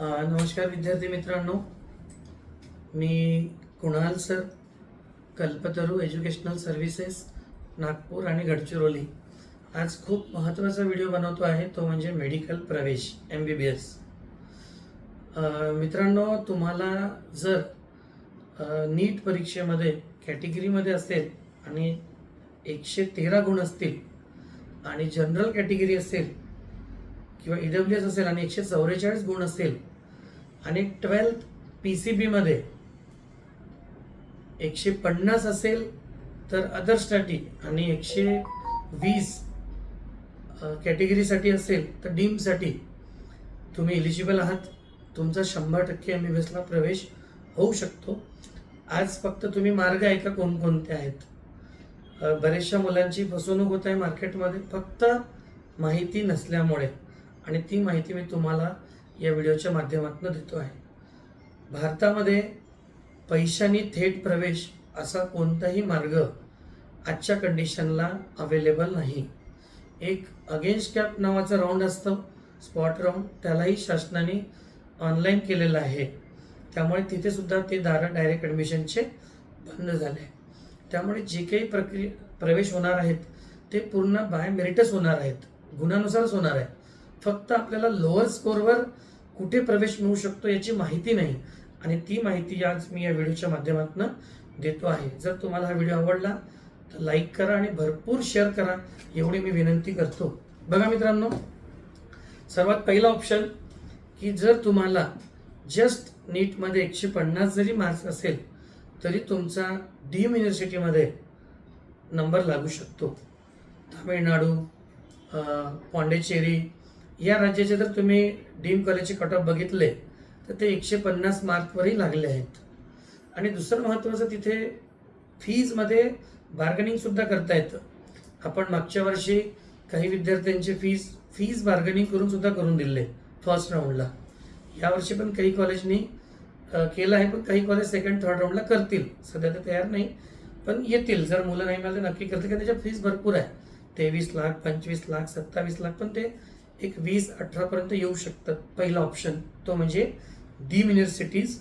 नमस्कार विद्यार्थी मित्रांनो. मी Kunal sir Kalpataru educational services Nagpur आणि गडचिरोली. आज खूप महत्त्वाचा व्हिडिओ बनवतो आहे तो म्हणजे मेडिकल प्रवेश एम बी बी एस मित्रांनो तुम्हाला जर नीट परीक्षेमध्ये कॅटेगरीमध्ये असेल आणि एकशे तेरा गुण असतील आणि जनरल कॅटेगरी असेल किंवा ई डब्ल्यू एस असेल आणि एकशे चौवेचाळीस गुण असेल आणि ट्वेल्थ पी सी बीमध्ये एकशे पन्नास असेल तर अदर्ससाठी आणि एकशे वीस कॅटेगरीसाठी असेल तर डीमसाठी तुम्ही एलिजिबल आहात. तुमचा शंभर टक्के एम बी बी एसला प्रवेश होऊ शकतो. आज फक्त तुम्ही मार्ग ऐका कोणकोणते आहेत. बऱ्याचशा मुलांची फसवणूक होत आहे मार्केटमध्ये फक्त माहिती नसल्यामुळे. आणि ती माहिती मी तुम्हाला या व्हिडिओच्या माध्यमातून देतो आहे. भारतामध्ये पैशानी थेट प्रवेश असा कोणताही मार्ग आजच्या कंडिशनला अवेलेबल नाही. एक अगेन्स्ट कॅप नावाचा राऊंड असतं स्पॉट राऊंड त्यालाही शासनाने ऑनलाईन केलेलं आहे. त्यामुळे तिथेसुद्धा ते दारं डायरेक्ट ॲडमिशनचे बंद झाले. त्यामुळे जे काही प्रक्रिया प्रवेश होणार आहेत ते पूर्ण बाय मेरिटच होणार आहेत. गुणानुसारच होणार आहे. फक्त आपल्याला लोअर स्कोअरवर कुठे प्रवेश मिळू शकतो याची माहिती नाही. आणि ती माहिती आज मी या व्हिडिओच्या माध्यमातून देतो आहे. जर तुम्हाला हा व्हिडिओ आवडला तर लाईक करा आणि भरपूर शेअर करा. एवढी मी विनंती करतो. बघा मित्रांनो सर्वात पहिला ऑप्शन की जर तुम्हाला जस्ट नीटमध्ये एकशे पन्नास जरी मार्क्स असेल तरी तुमचा डीम युनिव्हर्सिटीमध्ये नंबर लागू शकतो. तामिळनाडू अं, पॉंडेचेरी या राज्याचे जर तुम्ही डीम कॉलेजचे कट ऑफ बघितले तर ते एकशे पन्नास मार्कवरही लागले आहेत. आणि दुसरं महत्त्वाचं तिथे फीजमध्ये बार्गनिंगसुद्धा करता येतं. आपण मागच्या वर्षी काही विद्यार्थ्यांचे फीज फीज बार्गनिंग करूनसुद्धा करून दिले फर्स्ट राऊंडला यावर्षी पण काही कॉलेजनी केलं आहे पण काही कॉलेज सेकंड थर्ड राऊंडला करतील. सध्या ते तयार नाही पण येतील. जर मुलं नाही मिळाले नक्की करतील कारण त्याच्या फीज भरपूर आहे. तेवीस लाख पंचवीस लाख सत्तावीस लाख पण ते एक वीस अठरापर्यंत येऊ शकतात पहिला ऑप्शन तो म्हणजे डीम युनिव्हर्सिटीज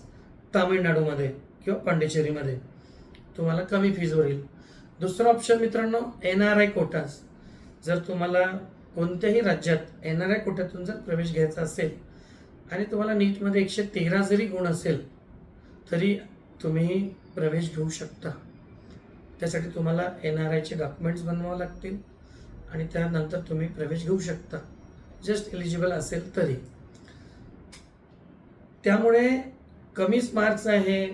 तामिळनाडूमध्ये किंवा पांडेचेरीमध्ये. तुम्हाला कमी फीजवर येईल. दुसरा ऑप्शन मित्रांनो एन आर आय कोटास जर तुम्हाला कोणत्याही राज्यात एन आर आय कोट्यातून जर प्रवेश घ्यायचा असेल आणि तुम्हाला नीटमध्ये एकशे तेरा जरी गुण असेल तरी तुम्ही प्रवेश घेऊ शकता. त्यासाठी तुम्हाला एन आर आयचे डॉक्युमेंट्स बनवावं लागतील आणि त्यानंतर तुम्ही प्रवेश घेऊ शकता. जस्ट एलिजिबल असेल तरी. त्यामुळे कमीच मार्क्स आहे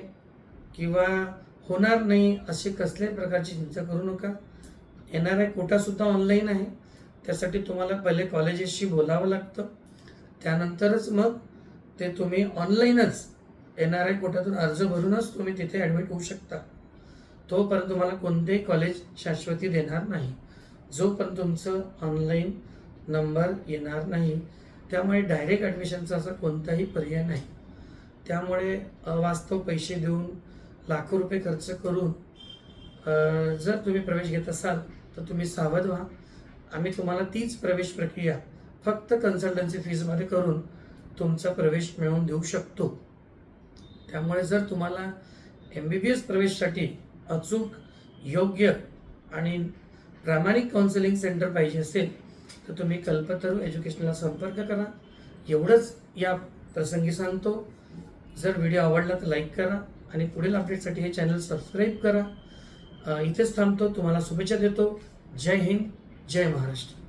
किंवा होणार नाही असे कसल्याही प्रकारची चिंता करू नका. एन आर आय कोटासुद्धा ऑनलाईन आहे. त्यासाठी तुम्हाला पहिले कॉलेजेसशी बोलावं लागतं. त्यानंतरच मग ते तुम्ही ऑनलाईनच एन आर आय कोटातून अर्ज भरूनच तुम्ही तिथे ॲडमिट होऊ शकता. तोपर्यंत तुम्हाला कोणतेही कॉलेज शाश्वती देणार नाही. जोपर्यंत तुमचं ऑनलाईन नंबर येणार नाही. त्यामुळे डायरेक्ट ॲडमिशनचा असा कोणताही पर्याय नाही. त्यामुळे अवास्तव पैसे देऊन लाखो रुपये खर्च करून जर तुम्ही प्रवेश घेत असाल तर तुम्ही सावध व्हा. आम्ही तुम्हाला तीच प्रवेश प्रक्रिया फक्त कन्सल्टन्सी फीजमध्ये करून तुमचा प्रवेश मिळवून देऊ शकतो. त्यामुळे जर तुम्हाला एम बी बी एस प्रवेशसाठी अचूक योग्य आणि प्रामाणिक काउन्सिलिंग सेंटर पाहिजे असेल तर तुम्ही कल्पतरू एज्युकेशनला संपर्क करा. एवढंच या प्रसंगी सांगतो. जर व्हिडिओ आवडला तर लाईक करा आणि पुढील अपडेटसाठी हे चॅनल सबस्क्राईब करा. इथेच थांबतो. तुम्हाला शुभेच्छा देतो. जय हिंद. जय महाराष्ट्र.